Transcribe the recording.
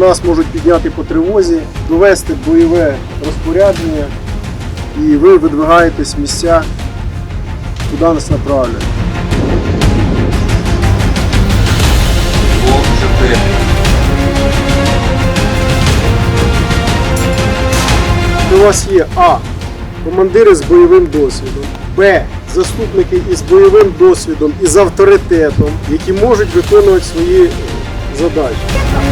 нас можуть підняти по тривозі, довести бойове розпорядження, і ви видвигаєтесь в місця, куди нас направлять. У вас є А. Командири з бойовим досвідом, Б. Заступники із бойовим досвідом і з авторитетом, які можуть виконувати свої задачі.